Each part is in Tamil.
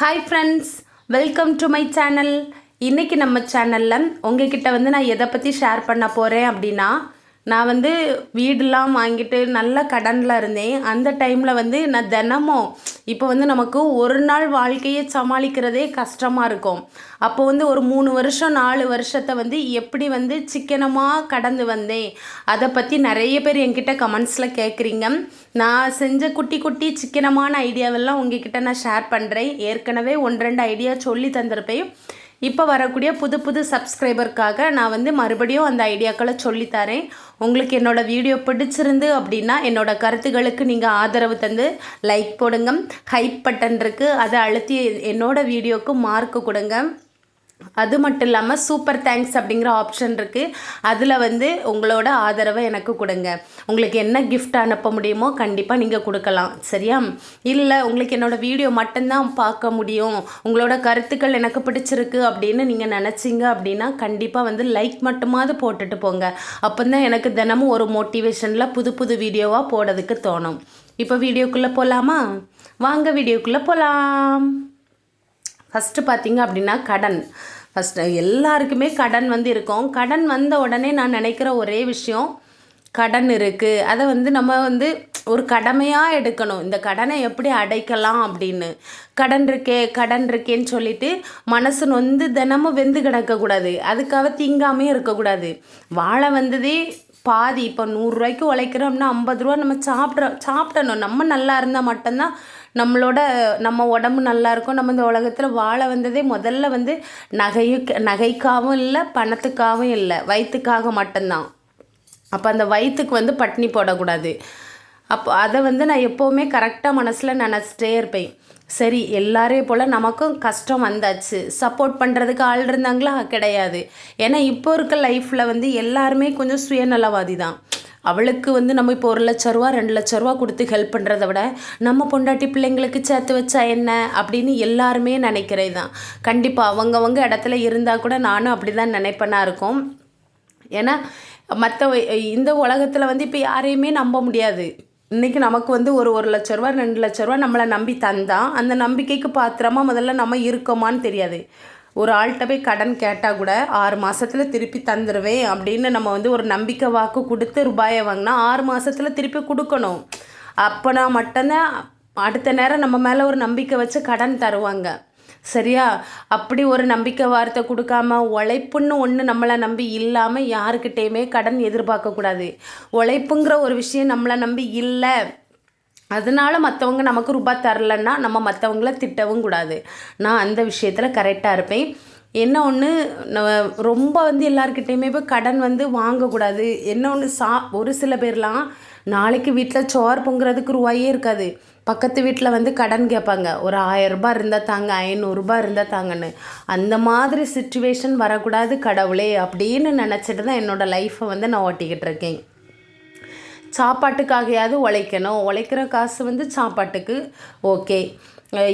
Hi friends welcome to my channel இன்றைக்கி நம்ம சேனலில் உங்ககிட்ட வந்து நான் எதை பற்றி ஷேர் பண்ண போகிறேன் அப்படின்னா நான் வந்து வீடெலாம் வாங்கிட்டு நல்ல கடனில் இருந்தேன். அந்த டைமில் வந்து நான் தினமும் இப்போ வந்து நமக்கு ஒரு நாள் வாழ்க்கையை சமாளிக்கிறதே கஷ்டமாக இருக்கும். அப்போ வந்து ஒரு மூணு வருஷம் நாலு வருஷத்தை வந்து எப்படி வந்து சிக்கனமாக கடந்து வந்தேன்? அதை பற்றி நிறைய பேர் என்கிட்ட கமெண்ட்ஸில் கேட்குறீங்க நான் செஞ்ச குட்டி குட்டி சிக்கனமான ஐடியாவெல்லாம் உங்ககிட்ட நான் ஷேர் பண்ணுறேன் ஏற்கனவே ஒன்று ரெண்டு ஐடியா சொல்லி தந்திருப்பேன். இப்போ வரக்கூடிய புது புது சப்ஸ்கிரைபருக்காக நான் வந்து மறுபடியும் அந்த ஐடியாக்களை சொல்லித்தரேன். உங்களுக்கு என்னோடய வீடியோ பிடிச்சிருந்து அப்படின்னா என்னோடய கருத்துகளுக்கு நீங்கள் ஆதரவு தந்து லைக் போடுங்க. ஹைப் பட்டன் இருக்குது அதை அழுத்தி என்னோடய வீடியோவுக்கு மார்க் கொடுங்க. அது மட்டும் இல்லாமல் சூப்பர் தேங்க்ஸ் அப்படிங்கிற ஆப்ஷன் இருக்குது அதில் வந்து உங்களோட ஆதரவை எனக்கு கொடுங்க. உங்களுக்கு என்ன கிஃப்ட் அனுப்ப முடியுமோ கண்டிப்பாக நீங்கள் கொடுக்கலாம். சரியா? இல்லை உங்களுக்கு என்னோடய வீடியோ மட்டும்தான் பார்க்க முடியும். உங்களோட கருத்துக்கள் எனக்கு பிடிச்சிருக்கு அப்படின்னு நீங்கள் நினச்சிங்க அப்படின்னா கண்டிப்பாக வந்து லைக் மட்டுமாவது போட்டுட்டு போங்க. அப்போ தான் எனக்கு தினமும் ஒரு மோட்டிவேஷனில் புது புது வீடியோவாக போடுறதுக்கு தோணும். இப்போ வீடியோக்குள்ளே போகலாமா வாங்க வீடியோக்குள்ளே போகலாம் ஃபஸ்ட்டு பார்த்தீங்க அப்படின்னா கடன். ஃபஸ்ட்டு எல்லாருக்குமே கடன் வந்து இருக்கும். கடன் வந்த உடனே நான் நினைக்கிற ஒரே விஷயம் கடன் இருக்குது அதை வந்து நம்ம வந்து ஒரு கடமையாக எடுக்கணும். இந்த கடனை எப்படி அடைக்கலாம் அப்படின்னு. கடன் இருக்கே கடன் இருக்கேன்னு சொல்லிட்டு மனசு நொந்து தினமும் வெந்து கிடக்கக்கூடாது. அதுக்காக தீங்காமே இருக்கக்கூடாது. வாழை வந்ததே பாதி. இப்போ நூறுரூவாய்க்கு உழைக்கிறோம்னா ஐம்பது ரூபா நம்ம சாப்பிட்ற சாப்பிடணும். நம்ம நல்லா இருந்தால் மட்டும்தான் நம்மளோட நம்ம உடம்பு நல்லா இருக்கும். நம்ம இந்த உலகத்தில் வாழ வந்ததே முதல்ல வந்து நகைக்கு நகைக்காகவும் இல்லை பணத்துக்காகவும் இல்லை. வயிற்றுக்காக மட்டும்தான். அப்போ அந்த வயிற்றுக்கு வந்து பட்டினி போடக்கூடாது. அப்போ அதை வந்து நான் எப்போவுமே கரெக்டாக மனசில் நினச்சிட்டே இருப்பேன். சரி எல்லாரையும் போல் நமக்கும் கஷ்டம் வந்தாச்சு. சப்போர்ட் பண்ணுறதுக்கு ஆள் இருந்தாங்களா? கிடையாது. ஏன்னா இப்போ இருக்க லைஃப்பில் வந்து எல்லாருமே கொஞ்சம் சுயநலவாதி தான் அவளுக்கு வந்து நம்ம இப்போ ஒரு லட்ச ரூபா ரெண்டு லட்ச ரூபா கொடுத்து ஹெல்ப் பண்ணுறத விட நம்ம பொண்டாட்டி பிள்ளைங்களுக்கு சேர்த்து வச்சா என்ன அப்படின்னு எல்லாருமே நினைக்கிறது தான் கண்டிப்பாக அவங்கவங்க இடத்துல இருந்தால் கூட நானும் அப்படி தான் நினைப்பேனா இருக்கும். ஏன்னா மற்ற இந்த உலகத்தில் வந்து இப்போ யாரையுமே நம்ப முடியாது. இன்றைக்கி நமக்கு வந்து ஒரு ஒரு லட்ச ரூபா ரெண்டு லட்ச ரூபா நம்மளை நம்பி தந்தான் அந்த நம்பிக்கைக்கு பாத்திரமா முதல்ல நம்ம இருக்கோமான்னு தெரியாது. ஒரு ஆள்கிட்ட போய் கடன் கேட்டால் கூட ஆறு மாதத்தில் திருப்பி தந்துடுவேன் அப்படின்னு நம்ம வந்து ஒரு நம்பிக்கை வாக்கு கொடுத்து ரூபாயை வாங்கினா ஆறு மாதத்தில் திருப்பி கொடுக்கணும். அப்போனா மட்டும்தான் அடுத்த நேரம் நம்ம மேலே ஒரு நம்பிக்கை வச்சு கடன் தருவாங்க. சரியா? அப்படி ஒரு நம்பிக்கை வார்த்தை கொடுக்காம உழைப்புன்னு ஒன்று நம்மளை நம்பி இல்லாமல் யாருக்கிட்டேயுமே கடன் எதிர்பார்க்கக்கூடாது உழைப்புங்கிற ஒரு விஷயம் நம்மளை நம்பி இல்லை. அதனால மற்றவங்க நமக்கு ரூபாய் தரலன்னா நம்ம மற்றவங்கள திட்டவும் கூடாது. நான் அந்த விஷயத்தில் கரெக்டாக இருப்பேன். என்ன ஒன்று ரொம்ப வந்து எல்லாருக்கிட்டேயுமே இப்போ கடன் வந்து வாங்கக்கூடாது. என்ன ஒன்று சா ஒரு சில பேர்லாம் நாளைக்கு வீட்டில் சோறு பொங்குறதுக்கு ரூபாயே இருக்காது. பக்கத்து வீட்டில் வந்து கடன் கேட்பாங்க. ஒரு ஆயரரூபா இருந்தால் தாங்க ஐநூறுரூபா இருந்தால் தாங்கன்னு. அந்த மாதிரி சுச்சுவேஷன் வரக்கூடாது கடவுளே அப்படின்னு நினச்சிட்டு தான் என்னோடய லைஃப்பை வந்து நான் ஓட்டிக்கிட்டு இருக்கேன். சாப்பாட்டுக்காகையாவது உழைக்கணும். உழைக்கிற காசு வந்து சாப்பாட்டுக்கு. ஓகே.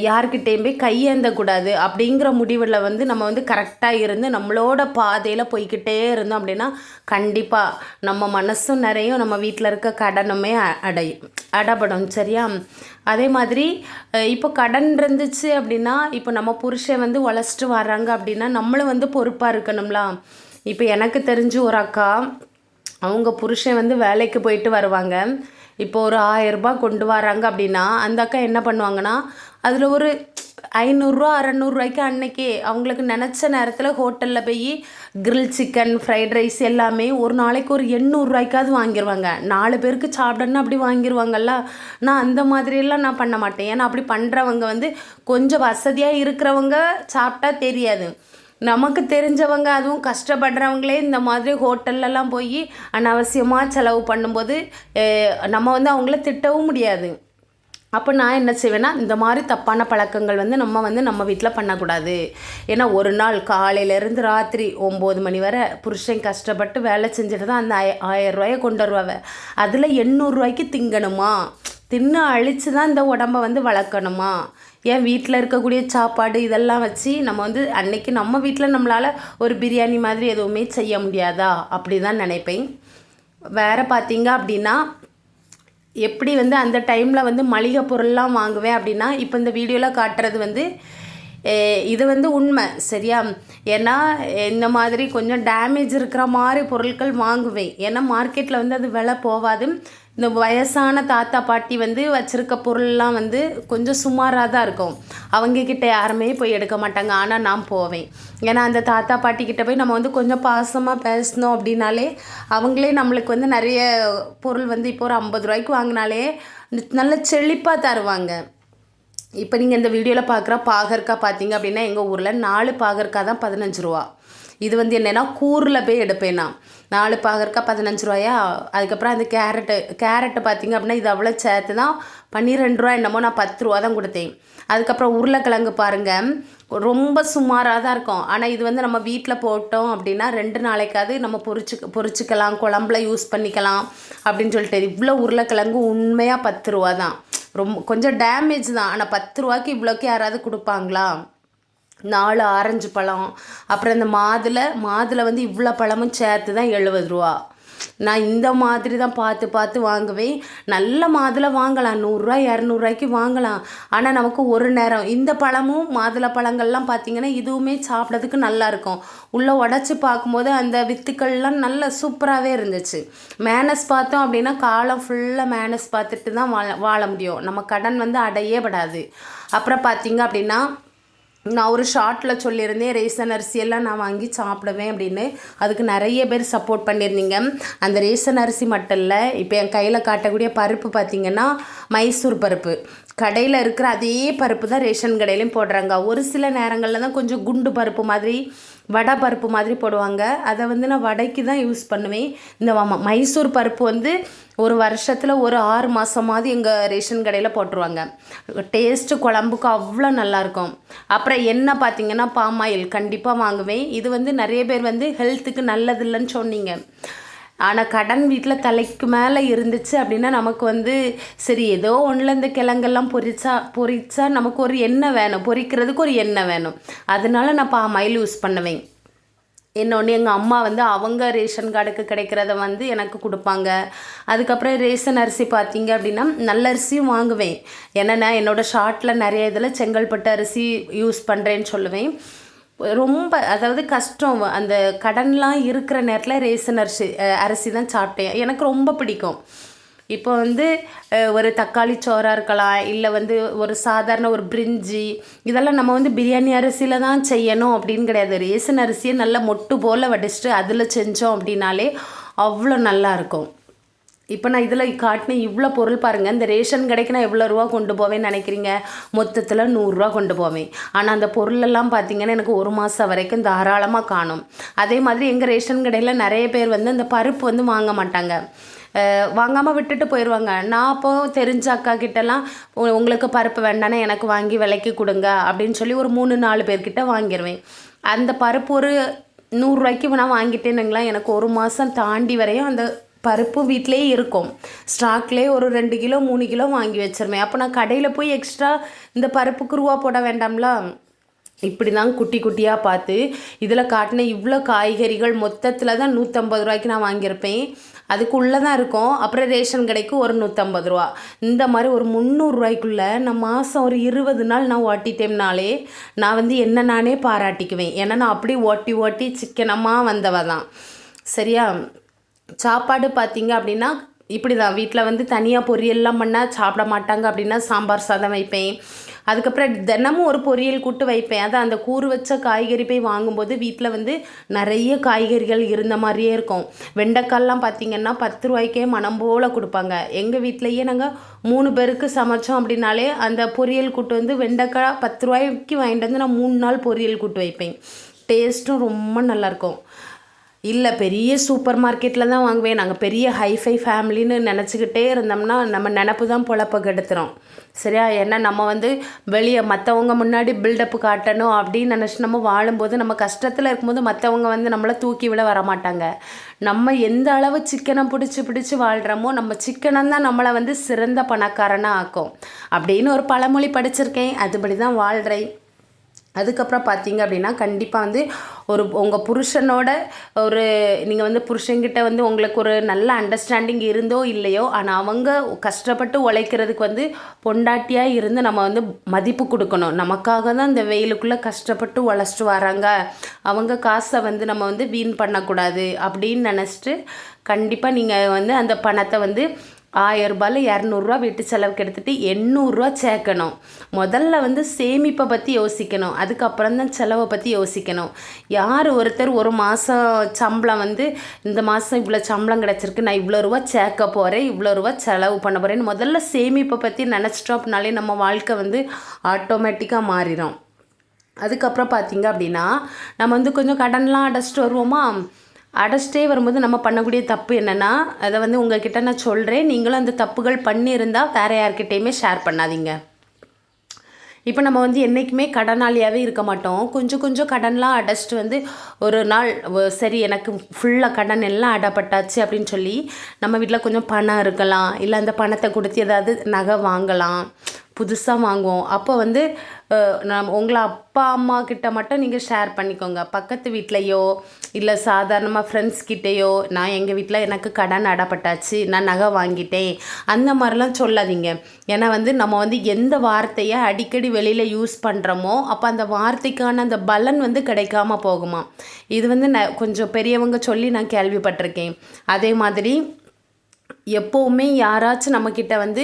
யார்கிட்டேயும் போய் கையேந்தக்கூடாது. அப்படிங்கிற முடிவில் வந்து நம்ம வந்து கரெக்டாக இருந்து நம்மளோட பாதையில் போய்க்கிட்டே இருந்தோம் அப்படின்னா கண்டிப்பாக நம்ம மனசும் நிறையும் நம்ம வீட்டில் இருக்க கடனுமே அடையும் அடப்படும். சரியா? அதே மாதிரி இப்போ கடன் இருந்துச்சு அப்படின்னா இப்போ நம்ம புருஷன் வந்து உழைச்சிட்டு வர்றாங்க அப்படின்னா நம்மளும் வந்து பொறுப்பாக இருக்கணும்ல. இப்போ எனக்கு தெரிஞ்சு ஒரு அக்கா அவங்க புருஷன் வந்து வேலைக்கு போயிட்டு வருவாங்க. இப்போ ஒரு ஆயரரூபா கொண்டு வராங்க அப்படின்னா அந்த அக்கா என்ன பண்ணுவாங்கன்னா அதில் ஒரு ஐநூறுரூவா அறநூறுரூவாய்க்கு அன்னைக்கே அவங்களுக்கு நினச்ச நேரத்தில் ஹோட்டலில் போய் கிரில் சிக்கன் ஃப்ரைட் ரைஸ் எல்லாமே ஒரு நாளைக்கு ஒரு எண்ணூறுரூவாய்க்காவது வாங்கிடுவாங்க நாலு பேருக்கு சாப்பிடணும்னா அப்படி வாங்கிடுவாங்கல்ல நான் அந்த மாதிரியெல்லாம் நான் பண்ண மாட்டேன். ஏன்னா அப்படி பண்ணுறவங்க வந்து கொஞ்சம் வசதியாக இருக்கிறவங்க சாப்பிட்டா தெரியாது. நமக்கு தெரிஞ்சவங்க அதுவும் கஷ்டப்படுறவங்களே இந்த மாதிரி ஹோட்டல்லலாம் போய் அனாவசியமாக செலவு பண்ணும்போது நம்ம வந்து அவங்கள திட்டவும் முடியாது. அப்போ நான் என்ன செய்வேன்னா இந்த மாதிரி தப்பான பழக்கங்கள் வந்து நம்ம வந்து நம்ம வீட்டில் பண்ணக்கூடாது. ஏன்னா ஒரு நாள் காலையிலேருந்து ராத்திரி ஒம்பது மணி வரை புருஷன் கஷ்டப்பட்டு வேலை செஞ்சுட்டு தான் அந்த ஆய ஆயிரம் ரூபாயை கொண்டு வருவாங்க அதில் எண்ணூறுரூவாய்க்கு திங்கணுமா? தின்னு அழித்து தான் இந்த உடம்ப வந்து வளர்க்கணுமா? ஏன் வீட்டில் இருக்கக்கூடிய சாப்பாடு இதெல்லாம் வச்சு நம்ம வந்து அன்னைக்கு நம்ம வீட்டில் நம்மளால் ஒரு பிரியாணி மாதிரி எதுவுமே செய்ய முடியாதா? அப்படி தான் நினைப்பேன். வேறு பார்த்தீங்க அப்படின்னா எப்படி வந்து அந்த டைமில் வந்து மளிகை பொருள்லாம் வாங்குவேன் அப்படின்னா இப்போ இந்த வீடியோவில் காட்டுறது வந்து இது வந்து உண்மை சரியா? ஏன்னா இந்த மாதிரி கொஞ்சம் டேமேஜ் இருக்கிற மாதிரி பொருட்கள் வாங்குவேன் ஏன்னா மார்க்கெட்டில் வந்து அது விலை போகாது. இந்த வயசான தாத்தா பாட்டி வந்து வச்சுருக்க பொருள்லாம் வந்து கொஞ்சம் சுமாராக தான் இருக்கும். அவங்கக்கிட்ட யாருமே போய் எடுக்க மாட்டாங்க. ஆனால் நான் போவேன். ஏன்னா அந்த தாத்தா பாட்டி கிட்ட போய் நம்ம வந்து கொஞ்சம் பாசமாக பேசணும் அப்படின்னாலே அவங்களே நம்மளுக்கு வந்து நிறைய பொருள் வந்து இப்போ ஒரு ஐம்பது ரூபாய்க்கு வாங்கினாலே நல்ல செழிப்பாக தருவாங்க. இப்போ நீங்கள் இந்த வீடியோவில் பார்க்குற பாகற்காய் பார்த்தீங்க அப்படின்னா எங்கள் ஊரில் நாலு பாகற்காய் தான் பதினஞ்சு ரூபா. இது வந்து என்னென்னா கூரில் போய் எடுப்பேன். நான் நாலு பாகற்காய் பதினஞ்சு ரூபாயா? அதுக்கப்புறம் அந்த கேரட்டு கேரட்டு பார்த்தீங்க அப்படின்னா இது அவ்வளோ சேர்த்து தான் பன்னிரெண்டு ரூபா என்னமோ நான் பத்து ரூபா தான் கொடுத்தேன். அதுக்கப்புறம் உருளைக்கிழங்கு பாருங்கள் ரொம்ப சுமாராக தான் இருக்கும். ஆனால் இது வந்து நம்ம வீட்டில் போட்டோம் அப்படின்னா ரெண்டு நாளைக்காவது நம்ம பொரிச்சு பொறிச்சிக்கலாம் குழம்புல யூஸ் பண்ணிக்கலாம் அப்படின்னு சொல்லிட்டு. இவ்வளோ உருளைக்கிழங்கு உண்மையாக பத்து ரூபா தான். ரொம்ப கொஞ்சம் டேமேஜ் தான். ஆனால் பத்து ரூபாய்க்கு இவ்வளோக்கு யாராவது கொடுப்பாங்களா? நாலு ஆரஞ்சு பழம். அப்புறம் இந்த மாதுளை மாதுளை வந்து இவ்வளோ பழமும் சேர்த்து தான் எழுபது ரூபா. நான் இந்த மாதிரி தான் பார்த்து பார்த்து வாங்குவேன். நல்ல மாதுளை வாங்கலாம். நூறுரூவா இரநூறுவாய்க்கு வாங்கலாம். ஆனால் நமக்கு ஒரு நேரம். இந்த பழமும் மாதுளை பழங்கள்லாம் பார்த்தீங்கன்னா இதுவுமே சாப்பிட்றதுக்கு நல்லாயிருக்கும் உள்ளே உடச்சி பார்க்கும்போது அந்த வித்துக்கள்லாம் நல்ல சூப்பராகவே இருந்துச்சு. மேனஸ் பார்த்தோம் அப்படின்னா காலம் ஃபுல்லாக மேனஸ் பார்த்துட்டு தான் வாழ வாழ முடியும். நம்ம கடன் வந்து அடையே படாது. அப்புறம் பார்த்தீங்க அப்படின்னா நான் ஒரு ஷார்ட்டில் சொல்லியிருந்தேன் ரேசன் அரிசியெல்லாம் நான் வாங்கி சாப்பிடுவேன் அப்படின்னு. அதுக்கு நிறைய பேர் சப்போர்ட் பண்ணியிருந்தீங்க. அந்த ரேசன் அரிசி மட்டும் இல்லை இப்போ என் கையில் காட்டக்கூடிய பருப்பு பார்த்திங்கன்னா மைசூர் பருப்பு. கடையில் இருக்கிற அதே பருப்பு தான் ரேஷன் கடையிலையும் போடுறாங்க. ஒரு சில நேரங்களில் தான் கொஞ்சம் குண்டு பருப்பு மாதிரி வடை பருப்பு மாதிரி போடுவாங்க. அதை வந்து நான் வடைக்கு தான் யூஸ் பண்ணுவேன். இந்த மைசூர் பருப்பு வந்து ஒரு வருஷத்தில் ஒரு ஆறு மாதமாவது எங்கள் ரேஷன் கடையில் போட்டுருவாங்க. டேஸ்ட்டு குழம்புக்கு அவ்வளோ நல்லாயிருக்கும். அப்புறம் என்ன பார்த்தீங்கன்னா பாம் ஆயில் கண்டிப்பாக வாங்குவேன். இது வந்து நிறைய பேர் வந்து ஹெல்த்துக்கு நல்லதில்லைன்னு சொன்னீங்க. ஆனால் கடன் வீட்டில் தலைக்கு மேலே இருந்துச்சு அப்படின்னா நமக்கு வந்து சரி ஏதோ ஒன்றில் இந்த கிழங்கெல்லாம் பொரிச்சா பொரிச்சா நமக்கு ஒரு எண்ணெய் வேணும். பொரிக்கிறதுக்கு ஒரு எண்ணெய் வேணும். அதனால நான் பா மயில் யூஸ் பண்ணுவேன். இன்னொன்று எங்கள் அம்மா வந்து அவங்க ரேஷன் கார்டுக்கு கிடைக்கிறத வந்து எனக்கு கொடுப்பாங்க. அதுக்கப்புறம் ரேஷன் அரிசி பார்த்தீங்க அப்படின்னா நல்ல அரிசியும் வாங்குவேன். ஏன்னா நான் என்னோடய ஷார்ட்டில் நிறைய இதில் செங்கல்பட்டு அரிசி யூஸ் பண்ணுறேன்னு சொல்லுவேன். ரொம்ப அதாவது கஷ்டம் அந்த கடன்லாம் இருக்கிற நேரத்தில் ரேசன் அரிசி அரிசி தான் சாப்பிட்டேன். எனக்கு ரொம்ப பிடிக்கும். இப்போ வந்து ஒரு தக்காளி சோறாக இருக்கலாம் இல்லை வந்து ஒரு சாதாரண ஒரு பிரிஞ்சி இதெல்லாம் நம்ம வந்து பிரியாணி அரிசியில் தான் செய்யணும் அப்படின்னு கிடையாது. ரேசன் அரிசியை நல்லா மொட்டு போல் வடிச்சிட்டு அதில் செஞ்சோம் அப்படின்னாலே அவ்வளோ நல்லாயிருக்கும் இப்போ நான் இதில் காட்டின இவ்வளோ பொருள் பாருங்கள் இந்த ரேஷன் கடைக்கு நான் எவ்வளோ ரூபா கொண்டு போவேன்னு நினைக்கிறீங்க? மொத்தத்தில் நூறுரூவா கொண்டு போவேன். ஆனால் அந்த பொருளெல்லாம் பார்த்தீங்கன்னா எனக்கு ஒரு மாதம் வரைக்கும் தாராளமாக காணும். அதே மாதிரி எங்கள் ரேஷன் கடையில் நிறைய பேர் வந்து அந்த பருப்பு வந்து வாங்க மாட்டாங்க. வாங்காமல் விட்டுட்டு போயிடுவாங்க நான் அப்போ தெரிஞ்ச அக்கா கிட்டலாம் உங்களுக்கு பருப்பு வேண்டானே எனக்கு வாங்கி விலைக்கு கொடுங்க அப்படின்னு சொல்லி ஒரு மூணு நாலு பேர்கிட்ட வாங்கிடுவேன் அந்த பருப்பு ஒரு நூறுரூவாய்க்கு நான் வாங்கிட்டேனுங்களா எனக்கு ஒரு மாதம் தாண்டி வரையும் அந்த பருப்பு வீட்டிலேயே இருக்கும். ஸ்டாக்லேயே ஒரு ரெண்டு கிலோ மூணு கிலோ வாங்கி வச்சிருவேன். அப்போ நான் கடையில் போய் எக்ஸ்ட்ரா இந்த பருப்புக்கு ரூபா போட வேண்டாம்ல? இப்படி தான் குட்டி குட்டியாக பார்த்து இதில் காட்டின இவ்வளோ காய்கறிகள் மொத்தத்தில் தான் நூற்றம்பது ரூபாய்க்கு நான் வாங்கியிருப்பேன். அதுக்குள்ளே தான் இருக்கும். அப்புறம் ரேஷன் கடைக்கு ஒரு நூற்றம்பது ரூபா. இந்த மாதிரி ஒரு முந்நூறுரூவாய்க்குள்ளே நான் மாதம் ஒரு இருபது நாள் நான் ஓட்டிட்டேம்னாலே நான் வந்து என்ன நானே பாராட்டிக்குவேன். ஏன்னா நான் அப்படியே ஓட்டி ஓட்டி சிக்கனமாக வந்தவ தான் சரியா? சாப்பாடு பார்த்தீங்க அப்படின்னா இப்படி தான் வீட்டில் வந்து தனியாக பொரியல்லாம் பண்ணால் சாப்பிட மாட்டாங்க அப்படின்னா சாம்பார் சாதம் வைப்பேன். அதுக்கப்புறம் தினமும் ஒரு பொரியல் கூட்டு வைப்பேன். அதான் அந்த கூறு வச்ச காய்கறி போய் வாங்கும்போது வீட்டில் வந்து நிறைய காய்கறிகள் இருந்த மாதிரியே இருக்கும். வெண்டைக்கால்லாம் பார்த்தீங்கன்னா பத்து ரூபாய்க்கே மனம் போல் கொடுப்பாங்க. எங்கள் வீட்டிலையே நாங்கள் மூணு பேருக்கு சமைச்சோம் அப்படின்னாலே அந்த பொரியல் கூட்டு வந்து வெண்டைக்காய் பத்து ரூபாய்க்கு வாங்கிட்டு வந்து நான் மூணு நாள் பொரியல் கூட்டு வைப்பேன். டேஸ்ட்டும் ரொம்ப நல்லாயிருக்கும் இல்லை பெரிய சூப்பர் மார்க்கெட்டில் தான் வாங்குவேன். நாங்கள் பெரிய ஹைஃபை ஃபேமிலின்னு நினச்சிக்கிட்டே இருந்தோம்னா நம்ம நினப்பு தான் பொழப்ப கெடுத்துறோம் சரியா? ஏன்னா நம்ம வந்து வெளியே மற்றவங்க முன்னாடி பில்டப் காட்டணும் அப்படின்னு நினச்சி நம்ம வாழும்போது நம்ம கஷ்டத்தில் இருக்கும்போது மற்றவங்க வந்து நம்மளை தூக்கி விட வரமாட்டாங்க. நம்ம எந்த அளவு சிக்கனை பிடிச்சி பிடிச்சி வாழ்கிறோமோ நம்ம சிக்கனம் தான் நம்மளை வந்து சிறந்த பணக்காரனாக ஆக்கும். அப்படின்னு ஒரு பழமொழி படிச்சிருக்கேன். அதுபடி தான் வாழ்கிறேன் அதுக்கப்புறம் பார்த்தீங்க அப்படின்னா கண்டிப்பாக வந்து ஒரு உங்கள் புருஷனோட ஒரு நீங்கள் வந்து புருஷன்கிட்ட வந்து உங்களுக்கு ஒரு நல்ல அண்டர்ஸ்டாண்டிங் இருந்தோ இல்லையோ ஆனால் அவங்க கஷ்டப்பட்டு உழைக்கிறதுக்கு வந்து பொண்டாட்டியாக இருந்து நம்ம வந்து மதிப்பு கொடுக்கணும். நமக்காக தான் இந்த வெயிலுக்குள்ளே கஷ்டப்பட்டு உழைச்சிட்டு வராங்க. அவங்க காசை வந்து நம்ம வந்து வீண் பண்ணக்கூடாது அப்படின்னு நினச்சிட்டு கண்டிப்பாக நீங்கள் வந்து அந்த பணத்தை வந்து ஆயரூபாயில் இரநூறுவா வீட்டு செலவுக்கு எடுத்துகிட்டு எண்ணூறுரூவா சேர்க்கணும். முதல்ல வந்து சேமிப்பை பற்றி யோசிக்கணும். அதுக்கப்புறம் தான் செலவை பற்றி யோசிக்கணும். யார் ஒருத்தர் ஒரு மாதம் சம்பளம் வந்து இந்த மாதம் இவ்வளோ சம்பளம் கிடச்சிருக்கு நான் இவ்வளோ ரூபா சேர்க்க போகிறேன் இவ்வளோ ரூபா செலவு பண்ண போகிறேன்னு முதல்ல சேமிப்பை பற்றி நினச்சிட்டோம் அப்படின்னாலே நம்ம வாழ்க்கை வந்து ஆட்டோமேட்டிக்காக மாறிடும் அதுக்கப்புறம் பார்த்திங்க அப்படின்னா நம்ம வந்து கொஞ்சம் கடன்லாம் அடைச்சிட்டு வருவோமா? அடைச்சிட்டே வரும்போது நம்ம பண்ணக்கூடிய தப்பு என்னென்னா அதை வந்து உங்ககிட்ட நான் சொல்கிறேன் நீங்களும் அந்த தப்புகள் பண்ணியிருந்தால் வேறு யார்கிட்டையுமே ஷேர் பண்ணாதீங்க. இப்போ நம்ம வந்து என்றைக்குமே கடனாளியாகவே இருக்க மாட்டோம். கொஞ்சம் கொஞ்சம் கடன்லாம் அடைச்சிட்டு வந்து ஒரு நாள் சரி எனக்கு ஃபுல்லாக கடன் எல்லாம் அடப்பட்டாச்சு அப்படின்னு சொல்லி நம்ம வீட்டில் கொஞ்சம் பணம் இருக்கலாம். இல்லை அந்த பணத்தை கொடுத்து ஏதாவது நகை வாங்கலாம். புதுசாக வாங்குவோம். அப்போ வந்து நம் உங்களை அப்பா அம்மா கிட்ட மட்டும் நீங்கள் ஷேர் பண்ணிக்கோங்க. பக்கத்து வீட்லேயோ இல்லை சாதாரணமாக ஃப்ரெண்ட்ஸ் கிட்டேயோ நான் எங்கள் வீட்டில் எனக்கு கடன் அடப்பட்டாச்சு நான் நகை வாங்கிட்டேன் அந்த மாதிரிலாம் சொல்லாதீங்க. ஏன்னா வந்து நம்ம வந்து எந்த வார்த்தையை அடிக்கடி வெளியில் யூஸ் பண்ணுறோமோ அப்போ அந்த வார்த்தைக்கான அந்த பலன் வந்து கிடைக்காம போகுமா இது வந்து நான் கொஞ்சம் பெரியவங்க சொல்லி நான் கேள்விப்பட்டிருக்கேன். அதே மாதிரி எப்போவுமே யாராச்சும் நம்மக்கிட்ட வந்து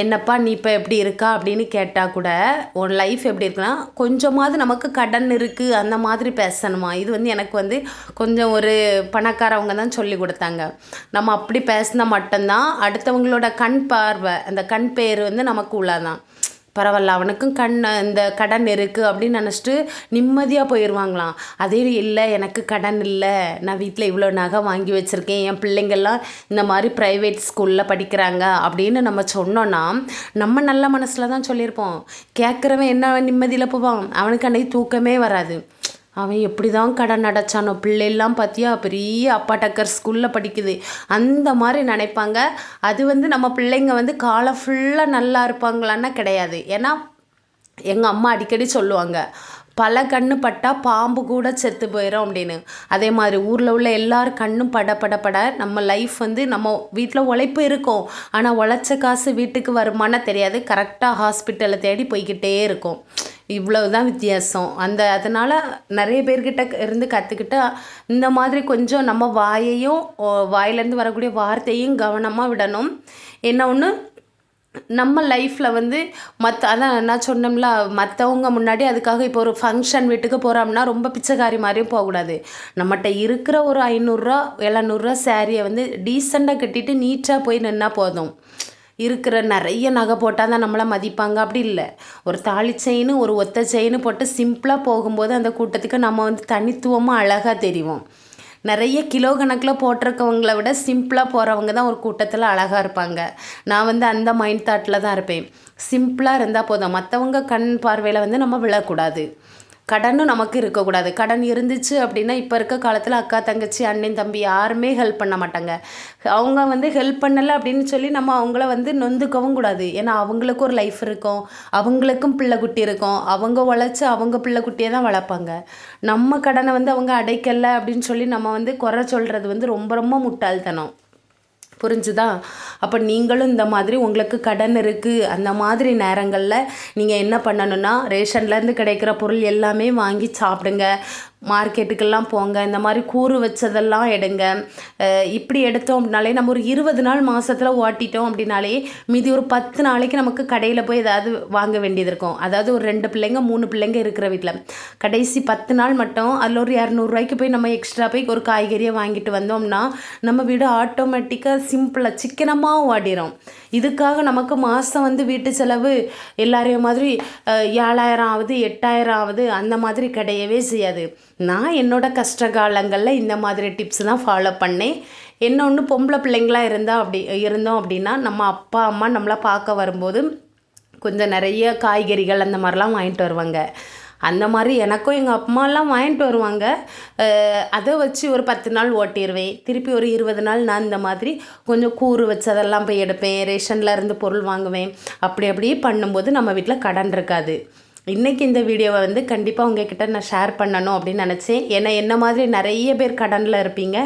என்னப்பா நீ இப்போ எப்படி இருக்கா? அப்படின்னு கேட்டால் கூட உன் லைஃப் எப்படி இருக்குன்னா கொஞ்சமாவது நமக்கு கடன் இருக்குது அந்த மாதிரி பேசணுமா? இது வந்து எனக்கு வந்து கொஞ்சம் ஒரு பணக்காரவங்க தான் சொல்லி கொடுத்தாங்க. நம்ம அப்படி பேசினா மட்டும்தான் அடுத்தவங்களோட கண் பார்வை அந்த கண் பேர் வந்து நமக்கு உள்ளதான். பரவாயில்ல அவனுக்கும் கண் இந்த கடன் இருக்குது அப்படின்னு நினச்சிட்டு நிம்மதியாக போயிடுவாங்களாம் அதே இல்லை எனக்கு கடன் இல்லை நான் வீட்டில் இவ்வளோ நகை வாங்கி வச்சுருக்கேன் என் பிள்ளைங்கள்லாம் இந்த மாதிரி ப்ரைவேட் ஸ்கூலில் படிக்கிறாங்க அப்படின்னு நம்ம சொன்னோன்னா நம்ம நல்ல மனசில் தான் சொல்லியிருப்போம். கேட்குறவன் என்ன நிம்மதியில் போவான்? அவனுக்கு அன்றைக்கி தூக்கமே வராது. அவன் எப்படி தான் கடன் அடைச்சானோ பிள்ளைலாம் பார்த்தியா பெரிய அப்பா டக்கர் ஸ்கூலில் படிக்குது. அந்த மாதிரி நினைப்பாங்க. அது வந்து நம்ம பிள்ளைங்க வந்து காலம் ஃபுல்லாக நல்லா இருப்பாங்களான்னா கிடையாது. ஏன்னா எங்கள் அம்மா அடிக்கடி சொல்லுவாங்க பல கண்ணு பட்டால் பாம்பு கூட செத்து போயிடும் அப்படின்னு. அதே மாதிரி ஊரில் உள்ள எல்லார் கண்ணும் பட பட பட நம்ம லைஃப் வந்து நம்ம வீட்டில் உழைப்பு இருக்கும். ஆனால் உழைச்ச காசு வீட்டுக்கு வருமானம் தெரியாது. கரெக்டாக ஹாஸ்பிட்டலில் தேடி போய்கிட்டே இருக்கும். இவ்வளவுதான் வித்தியாசம். அந்த அதனால் நிறைய பேர்கிட்ட இருந்து கற்றுக்கிட்டு இந்த மாதிரி கொஞ்சம் நம்ம வாயையும் வாயிலேருந்து வரக்கூடிய வார்த்தையும் கவனமாக விடணும். என்ன ஒன்று நம்ம லைஃப்பில் வந்து மற்ற அதான் நான் சொன்னோம்ல மற்றவங்க முன்னாடி அதுக்காக இப்போ ஒரு ஃபங்க்ஷன் வீட்டுக்கு போகிறோம்னா ரொம்ப பிச்சைக்காரி மாதிரியும் போகக்கூடாது. நம்மகிட்ட இருக்கிற ஒரு ஐநூறுரூவா எழுநூறுரூவா சேரீயை வந்து டீசெண்டாக கட்டிட்டு நீட்டாக போய் நின்னா போதும். இருக்கிற நிறைய நகை போட்டால் தான் நம்மளை மதிப்பாங்க. அப்படி இல்லை. ஒரு தாலி செயின் ஒரு ஒத்த செயின் போட்டு சிம்பிளாக போகும்போது அந்த கூட்டத்துக்கு நம்ம வந்து தனித்துவமாக அழகாக தெரிவோம். நிறைய கிலோ கணக்கில் போட்டிருக்கவங்கள விட சிம்பிளாக போகிறவங்க தான் ஒரு கூட்டத்தில் அழகாக இருப்பாங்க. நான் வந்து அந்த மைண்ட் தாட்டில் தான் இருப்பேன். சிம்பிளாக இருந்தால் போதும். மற்றவங்க கண் பார்வையில் வந்து நம்ம விழக்கூடாது. கடனும் நமக்கு இருக்கக்கூடாது. கடன் இருந்துச்சு அப்படின்னா இப்போ இருக்க காலத்தில் அக்கா தங்கச்சி அண்ணன் தம்பி யாருமே ஹெல்ப் பண்ண மாட்டாங்க. அவங்க வந்து ஹெல்ப் பண்ணலை அப்படின்னு சொல்லி நம்ம அவங்கள வந்து நொந்துக்கவும் கூடாது. ஏன்னா அவங்களுக்கும் ஒரு லைஃப் இருக்கும். அவங்களுக்கும் பிள்ளை குட்டி இருக்கும். அவங்க உழைச்சி அவங்க பிள்ளை குட்டியை தான் வளர்ப்பாங்க. நம்ம கடனை வந்து அவங்க அடைக்கலை அப்படின்னு சொல்லி நம்ம வந்து குறை சொல்கிறது வந்து ரொம்ப ரொம்ப முட்டாள்தனம். புரிஞ்சுதா? அப்போ நீங்களும் இந்த மாதிரி உங்களுக்கு கடன் இருக்குது அந்த மாதிரி நேரங்களில் நீங்கள் என்ன பண்ணணுன்னா ரேஷன்லேருந்து கிடைக்கிற பொருள் எல்லாமே வாங்கி சாப்பிடுங்க. மார்க்கெட்டுக்கெல்லாம் போங்க இந்த மாதிரி கூறு வச்சதெல்லாம் எடுங்க. இப்படி எடுத்தோம் அப்படின்னாலே நம்ம ஒரு இருபது நாள் மாதத்தில் ஓட்டிட்டோம் அப்படின்னாலே மீதி ஒரு பத்து நாளைக்கு நமக்கு கடையில் போய் ஏதாவது வாங்க வேண்டியது இருக்கும். அதாவது ஒரு ரெண்டு பிள்ளைங்க மூணு பிள்ளைங்க இருக்கிற வீட்டில் கடைசி பத்து நாள் மட்டும் அதில் ஒரு இரநூறுவாய்க்கு போய் நம்ம எக்ஸ்ட்ரா போய் ஒரு காய்கறியை வாங்கிட்டு வந்தோம்னா நம்ம வீடு ஆட்டோமேட்டிக்காக சிம்பிளாக சிக்கனமாக ஓடிடும் இதுக்காக நமக்கு மாதம் வந்து வீட்டு செலவு எல்லாரையும் மாதிரி ஏழாயிரம் ஆகுது எட்டாயிரம் ஆகுது அந்த மாதிரி கிடையவே செய்யாது. நான் என்னோடய கஷ்ட காலங்களில் இந்த மாதிரி டிப்ஸ் தான் ஃபாலோ பண்ணேன். என்ன ஒன்று பொம்பளை பிள்ளைங்களாக இருந்தால் அப்படி இருந்தோம் அப்படின்னா நம்ம அப்பா அம்மா நம்மளை பார்க்க வரும்போது கொஞ்சம் நிறைய காய்கறிகள் அந்த மாதிரிலாம் வாங்கிட்டு வருவாங்க. அந்த மாதிரி எனக்கும் எங்கள் அம்மாலாம் வாங்கிட்டு வருவாங்க. அதை வச்சு ஒரு பத்து நாள் ஓட்டிடுவேன் திருப்பி ஒரு இருபது நாள் நான் இந்த மாதிரி கொஞ்சம் கூறு வச்சதெல்லாம் போய் எடுப்பேன். ரேஷனில் இருந்து பொருள் வாங்குவேன். அப்படி அப்படியே பண்ணும்போது நம்ம வீட்டில் கடன் இருக்காது. இன்றைக்கி இந்த வீடியோவை வந்து கண்டிப்பாக உங்ககிட்ட நான் ஷேர் பண்ணணும் அப்படின்னு நினச்சேன். ஏன்னா என்ன மாதிரி நிறைய பேர் கடனில் இருப்பீங்க.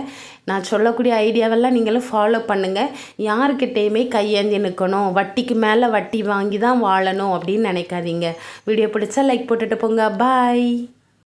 நான் சொல்லக்கூடிய ஐடியாவெல்லாம் நீங்களும் ஃபாலோ பண்ணுங்கள் யாருக்கிட்டேயுமே கையேந்தி நிற்கணும் வட்டிக்கு மேலே வட்டி வாங்கி தான் வாழணும் அப்படின்னு நினைக்காதீங்க. வீடியோ பிடிச்சா லைக் போட்டுட்டு போங்க. பாய்